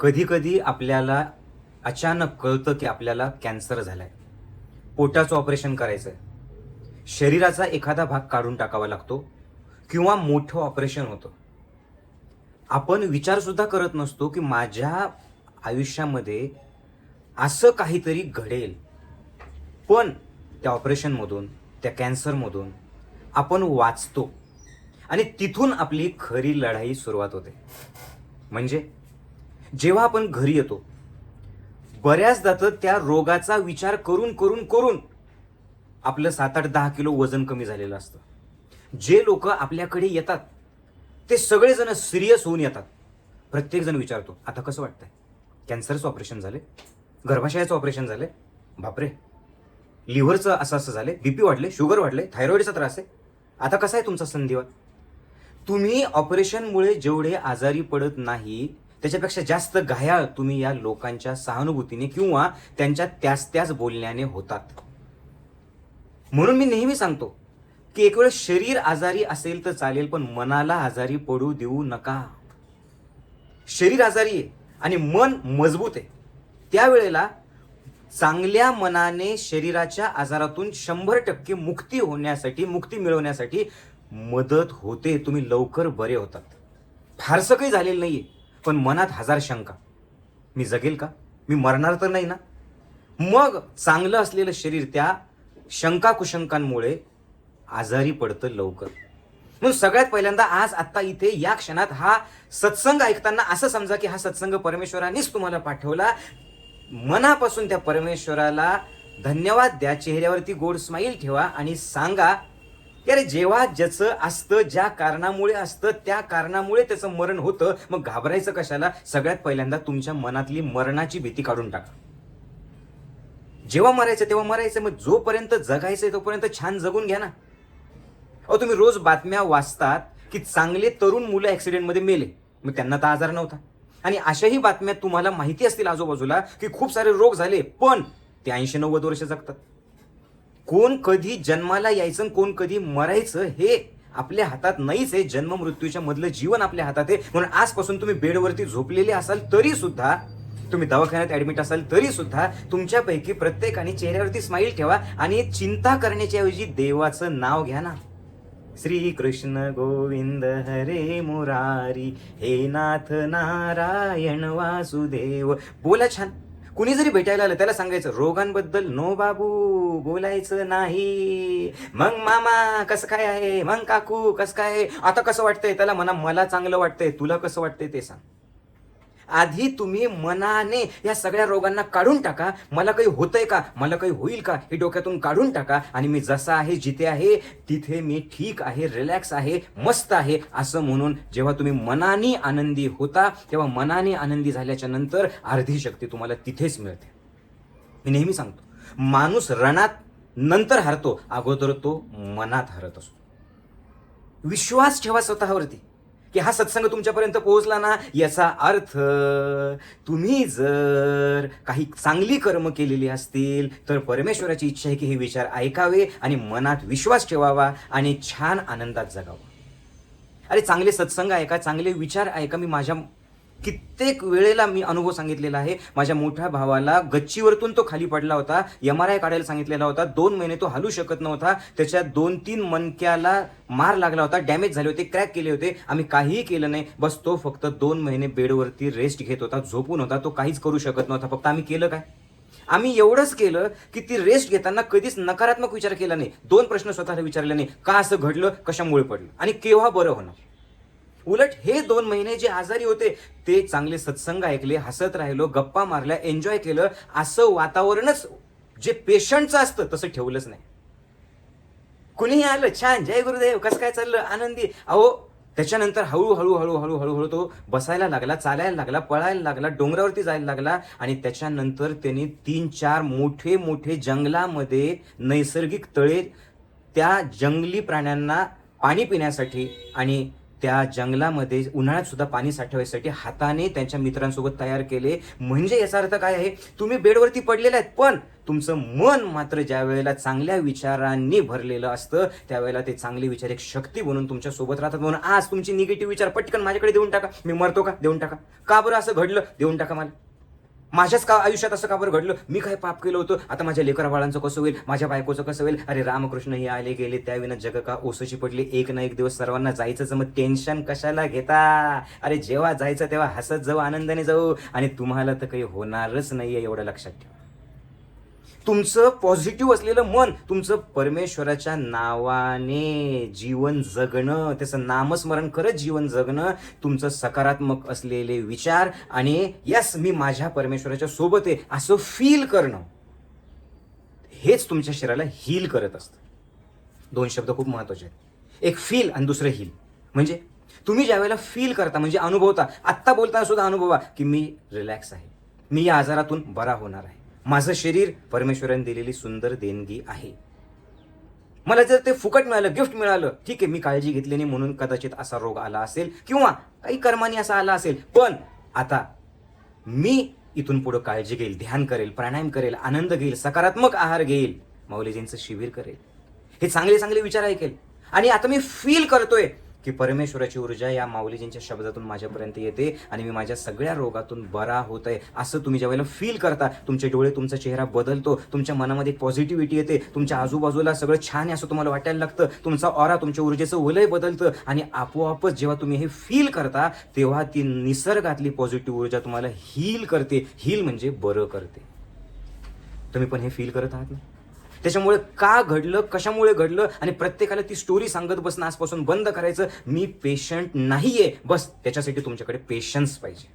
कधीकधी आपल्याला अचानक कळतं की आपल्याला कॅन्सर झालाय. पोटाचं ऑपरेशन करायचं आहे शरीराचा एखादा भाग काढून टाकावा लागतो किंवा मोठं ऑपरेशन होतं. आपण विचारसुद्धा करत नसतो की माझ्या आयुष्यामध्ये असं काहीतरी घडेल. पण त्या ऑपरेशनमधून त्या कॅन्सरमधून आपण वाचतो आणि तिथून आपली खरी लढाई सुरुवात होते. म्हणजे? जेव्हा आपण घरी येतो बऱ्याचदा तर त्या रोगाचा विचार करून करून करून आपलं सात आठ दहा किलो वजन कमी झालेलं असतं. जे लोक आपल्याकडे येतात ते सगळेजण सिरियस होऊन येतात. प्रत्येकजण विचारतो आता कसं वाटतंय? कॅन्सरचं ऑपरेशन झाले गर्भाशयाचं ऑपरेशन झाले बापरे! लिव्हरचं असं असं झाले बीपी वाढले शुगर वाढले थायरॉईडचा त्रास आहे? आता कसा आहे तुमचा संधिवात? तुम्ही ऑपरेशनमुळे जेवढे आजारी पडत नाही त्याच्यापेक्षा जास्त घायाळ तुम्ही या लोकांच्या सहानुभूतीने किंवा त्यांच्या त्याच त्याच बोलण्याने होतात. म्हणून मी नेहमी सांगतो की एक वेळ शरीर आजारी असेल तर चालेल पण मनाला आजारी पडू देऊ नका. शरीर आजारी आहे आणि मन मजबूत आहे. त्यावेळेला चांगल्या मनाने शरीराच्या आजारातून शंभर टक्के मुक्ती होण्यासाठी मुक्ती मिळवण्यासाठी मदत होते तुम्ही लवकर बरे होतात. फारसं काही झालेलं नाही आहे पण मनात हजार शंका. मी जगेल का? मी मरणार तर नाही ना? मग चांगलं असलेलं शरीर त्या शंका कुशंकांमुळे आजारी पडतं लवकर. म्हणून सगळ्यात पहिल्यांदा आज आत्ता इथे या क्षणात हा सत्संग ऐकताना असं समजा की हा सत्संग परमेश्वरानेच तुम्हाला पाठवला. मनापासून त्या परमेश्वराला धन्यवाद. द्या चेहऱ्यावरती गोड स्माईल ठेवा आणि सांगा की अरे जेव्हा ज्याचं असतं ज्या कारणामुळे असतं त्या कारणामुळे त्याचं मरण होतं मग घाबरायचं कशाला? सगळ्यात पहिल्यांदा तुमच्या मनातली मरणाची भीती काढून टाका. जेव्हा मरायचं तेव्हा मरायचं मग जोपर्यंत जगायचंय तोपर्यंत छान जगून घ्या ना. अहो तुम्ही रोज बातम्या वाचतात की चांगले तरुण मुलं ऍक्सिडेंटमध्ये मेले. मग त्यांना तर आजार नव्हता. आणि अशाही बातम्या तुम्हाला माहिती असतील आजूबाजूला की खूप सारे रोग झाले पण ते ऐंशी नव्वद वर्ष जगतात. कोण कधी जन्माला यायचं कोण कधी मरायचं हे आपल्या हातात नाहीच आहे. जन्म मृत्यूच्या मधलं जीवन आपल्या हातात आहे. म्हणून आजपासून तुम्ही बेडवरती झोपलेले असाल तरी सुद्धा तुम्ही दवाखान्यात ऍडमिट असाल तरी सुद्धा तुमच्यापैकी प्रत्येकाने चेहऱ्यावरती स्माईल ठेवा आणि चिंता करण्याच्या ऐवजी देवाचं नाव घ्या ना. श्री कृष्ण गोविंद हरे मुरारी हे नाथ नारायण वासुदेव. बोला छान. कुणी जरी भेटायला आलं त्याला सांगायचं रोगांबद्दल नो बाबू बोलायचं नाही. मग मामा कसं काय आहे? मग काकू कसं काय आता कसं वाटतंय? त्याला म्हणा मला चांगलं वाटतंय. तुला कसं वाटतंय ते सांग. आधी तुम्ही मनाने या सगळ्या रोगांना काढून टाका. मला काही होतंय का? मला काही होईल का? हे डोक्यातून काढून टाका. आणि मी जसा आहे जिथे आहे तिथे मी ठीक आहे रिलॅक्स आहे मस्त आहे असं म्हणून जेव्हा तुम्ही मनाने आनंदी होता तेव्हा मनाने आनंदी झाल्याच्यानंतर अर्धी शक्ती तुम्हाला तिथेच मिळते. मी नेहमी सांगतो माणूस रणात नंतर हरतो अगोदर तो मनात हरत असतो. विश्वास ठेवा स्वतःवरती. की हा सत्संग तुमच्यापर्यंत पोहोचला ना याचा अर्थ तुम्ही जर काही चांगली कर्म केलेली असतील तर परमेश्वराची इच्छा आहे की हे विचार ऐकावे आणि मनात विश्वास ठेवावा आणि छान आनंदात जगावा. अरे चांगले सत्संग ऐका चांगले विचार ऐका मी माझ्या कित्येक वेळेला मी अनुभव सांगितलेला आहे. माझ्या मोठ्या भावाला गच्चीवरतून तो खाली पडला होता. एम आर आय काढायला सांगितलेला होता. दोन महिने तो हलू शकत नव्हता. त्याच्या दोन तीन मनक्याला मार लागला होता. डॅमेज झाले होते क्रॅक केले होते. आम्ही काहीही केलं नाही. बस तो फक्त दोन महिने बेडवरती रेस्ट घेत होता. झोपून होता. तो काहीच करू शकत नव्हता. फक्त आम्ही केलं काय? आम्ही एवढंच केलं की ती रेस्ट घेताना कधीच नकारात्मक विचार केला नाही. दोन प्रश्न स्वतःला विचारले नाही. का असं घडलं? कशामुळे पडलं? आणि केव्हा बरं होणार? उलट हे दोन महिने जे आजारी होते ते चांगले सत्संग ऐकले हसत राहिलो गप्पा मारल्या एन्जॉय केलं असं वातावरणच जे पेशंटचं असतं तसं ठेवलंच नाही. कुणीही आलं छान जय गुरुदेव कसं काय चाललं आनंदी. अहो त्याच्यानंतर हळूहळू हळूहळू हळूहळू तो बसायला लागला चालायला लागला पळायला लागला डोंगरावरती जायला लागला आणि त्याच्यानंतर त्यांनी तीन चार मोठे मोठे जंगलामध्ये नैसर्गिक तळे त्या जंगली प्राण्यांना पाणी पिण्यासाठी आणि त्या जंगलामध्ये उन्हाळ्यात सुद्धा पाणी साठवायसाठी हाताने त्यांच्या मित्रांसोबत तयार केले. म्हणजे याचा अर्थ काय आहे? तुम्ही बेडवरती पडलेले आहेत पण तुमचं मन मात्र ज्या वेळेला चांगल्या विचारांनी भरलेलं असतं त्यावेळेला ते चांगले विचार एक शक्ती बनून तुमच्यासोबत राहतात. म्हणून आज तुमची निगेटिव्ह विचार पटकन माझ्याकडे देऊन टाका. मी मरतो का? देऊन टाका. का बरं असं घडलं? देऊन टाका मला. माझ्याच का आयुष्यात असं का बरं घडलं? मी काय पाप केलं होतं? आता माझ्या लेकरा बाळांचं कसं होईल? माझ्या बायकोचं कसं होईल? अरे रामकृष्ण हे आले गेले त्याविना जग का ओसोशी पडली? एक ना एक दिवस सर्वांना जायचं मग टेन्शन कशाला घेता? अरे जेव्हा जायचं तेव्हा हसत जाऊ आनंदाने जाऊ. आणि तुम्हाला तर काही होणारच नाहीये एवढं लक्षात ठेवा. तुमचं पॉझिटिव्ह असलेलं मन तुमचं परमेश्वराच्या नावाने जीवन जगणं त्याचं नामस्मरण करत जीवन जगणं तुमचं सकारात्मक असलेले विचार आणि यस मी माझ्या परमेश्वराच्या सोबत आहे असं फील करणं. हेच तुमच्या शरीराला हील करत असतं. दोन शब्द खूप महत्त्वाचे आहेत. एक फील आणि दुसरं हील म्हणजे तुम्ही ज्या वेळेला फील करता म्हणजे अनुभवता आत्ता बोलताना सुद्धा अनुभवा की मी रिलॅक्स आहे. मी या आजारातून बरा होणार आहे. माझं शरीर परमेश्वराने दिलेली सुंदर देणगी आहे. मला जर ते फुकट मिळालं गिफ्ट मिळालं ठीक आहे मी काळजी घेतली नाही म्हणून कदाचित असा रोग आला असेल किंवा काही कर्माने असा आला असेल पण आता मी इथून पुढे काळजी घेईल ध्यान करेल प्राणायाम करेल आनंद घेईल सकारात्मक आहार घेईल माऊलीजींचं शिबिर करेल. हे चांगले चांगले विचार ऐकेल. आणि आता मी फील करतोय. की परमेश्वराची ऊर्जा या माऊलीजींच्या शब्दातून माझ्यापर्यंत येते आणि मी माझ्या सगळ्या रोगातून बरा होत आहे असं तुम्ही ज्यावेळेला फील करता तुमचे डोळे तुमचा चेहरा बदलतो तुमच्या मनामध्ये पॉझिटिव्हिटी येते तुमच्या आजूबाजूला सगळं छान आहे असं तुम्हाला वाटायला लागतं तुमचा ऑरा तुमच्या ऊर्जेचं वलय बदलतं आणि आपोआपच जेव्हा तुम्ही हे फील करता तेव्हा ती निसर्गातली पॉझिटिव्ह ऊर्जा तुम्हाला हील करते. हील म्हणजे बरं करते. तुम्ही पण हे फील करत आहात ना? त्याच्यामुळे का घडलं कशामुळे घडलं आणि प्रत्येकाला ती स्टोरी सांगत बसणं आजपासून बंद करायचं मी पेशंट नाहीये. बस त्याच्यासाठी तुमच्याकडे पेशन्स पाहिजे.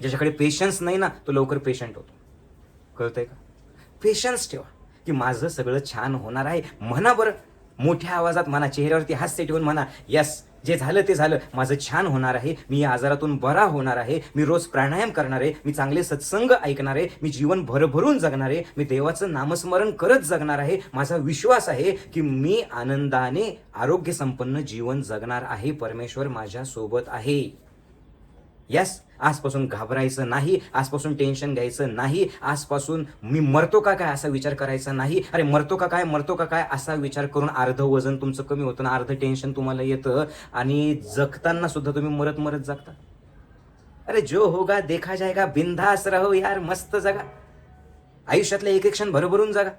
ज्याच्याकडे पेशन्स नाही ना तो लवकर पेशंट होतो. कळतंय का? पेशन्स ठेवा की माझं सगळं छान होणार आहे. म्हणा बरं मोठ्या आवाजात म्हणा चेहऱ्यावरती हास्य ठेवून म्हणा यस जे झालं ते झालं. माझं छान होणार आहे. मी या आजारातून बरा होणार आहे. मी रोज प्राणायाम करणार आहे. मी चांगले सत्संग ऐकणार आहे. मी जीवन भरभरून जगणार आहे. मी देवाचं नामस्मरण करत जगणार आहे. माझा विश्वास आहे की मी आनंदाने आरोग्य संपन्न जीवन जगणार आहे. परमेश्वर माझ्या सोबत आहे. यस आजपासून घाबरायचं नाही आजपासून टेन्शन घ्यायचं नाही आजपासून मी मरतो का काय असा विचार करायचा नाही. अरे मरतो का काय मरतो का काय असा विचार करून अर्ध वजन तुमचं कमी होतं ना अर्ध टेन्शन तुम्हाला येतं आणि जगताना सुद्धा तुम्ही मरत मरत जगता. अरे जो होगा देखा जायगा बिंदास रहो यार मस्त जगा. आयुष्यातले एक एक क्षण भरभरून जगा.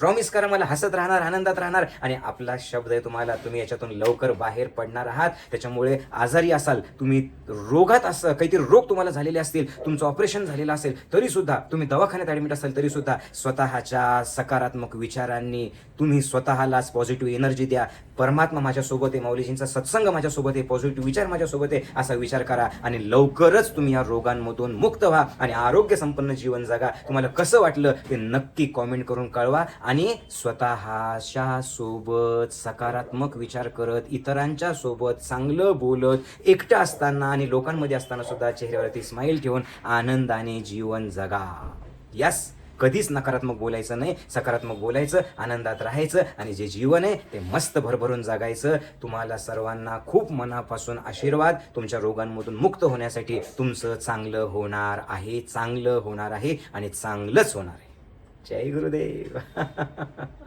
प्रॉमिस करा मला हसत राहणार आनंदात राहणार. आणि आपला शब्द आहे तुम्हाला तुम्ही याच्यातून लवकर बाहेर पडणार आहात. त्याच्यामुळे आजारी असाल तुम्ही रोगात असं काहीतरी रोग तुम्हाला झालेले असतील तुमचं ऑपरेशन झालेलं असेल तरी सुद्धा तुम्ही दवाखान्यात ऍडमिट असाल तरी सुद्धा स्वतःच्या सकारात्मक विचारांनी तुम्ही स्वतःलाच पॉझिटिव्ह एनर्जी द्या. परमात्मा माझ्यासोबत आहे माऊलीजींचा सत्संग माझ्यासोबत आहे पॉझिटिव्ह विचार माझ्यासोबत आहे असा विचार करा आणि लवकरच तुम्ही या रोगांमधून मुक्त व्हा आणि आरोग्य संपन्न जीवन जगा. तुम्हाला कसं वाटलं ते नक्की कॉमेंट करून कळवा आणि स्वतःच्या सोबत सकारात्मक विचार करत इतरांच्या सोबत चांगलं बोलत एकटं असताना आणि लोकांमध्ये असताना सुद्धा चेहऱ्यावरती स्माईल ठेवून आनंदाने जीवन जगा. यस कधीच नकारात्मक बोलायचं नाही सकारात्मक बोलायचं आनंदात राहायचं आणि जे जीवन आहे ते मस्त भरभरून जगायचं. तुम्हाला सर्वांना खूप मनापासून आशीर्वाद. तुमच्या रोगांमधून मुक्त होण्यासाठी तुमचं चांगलं होणार आहे चांगलं होणार आहे आणि चांगलंच होणार आहे. जय गुरुदेव.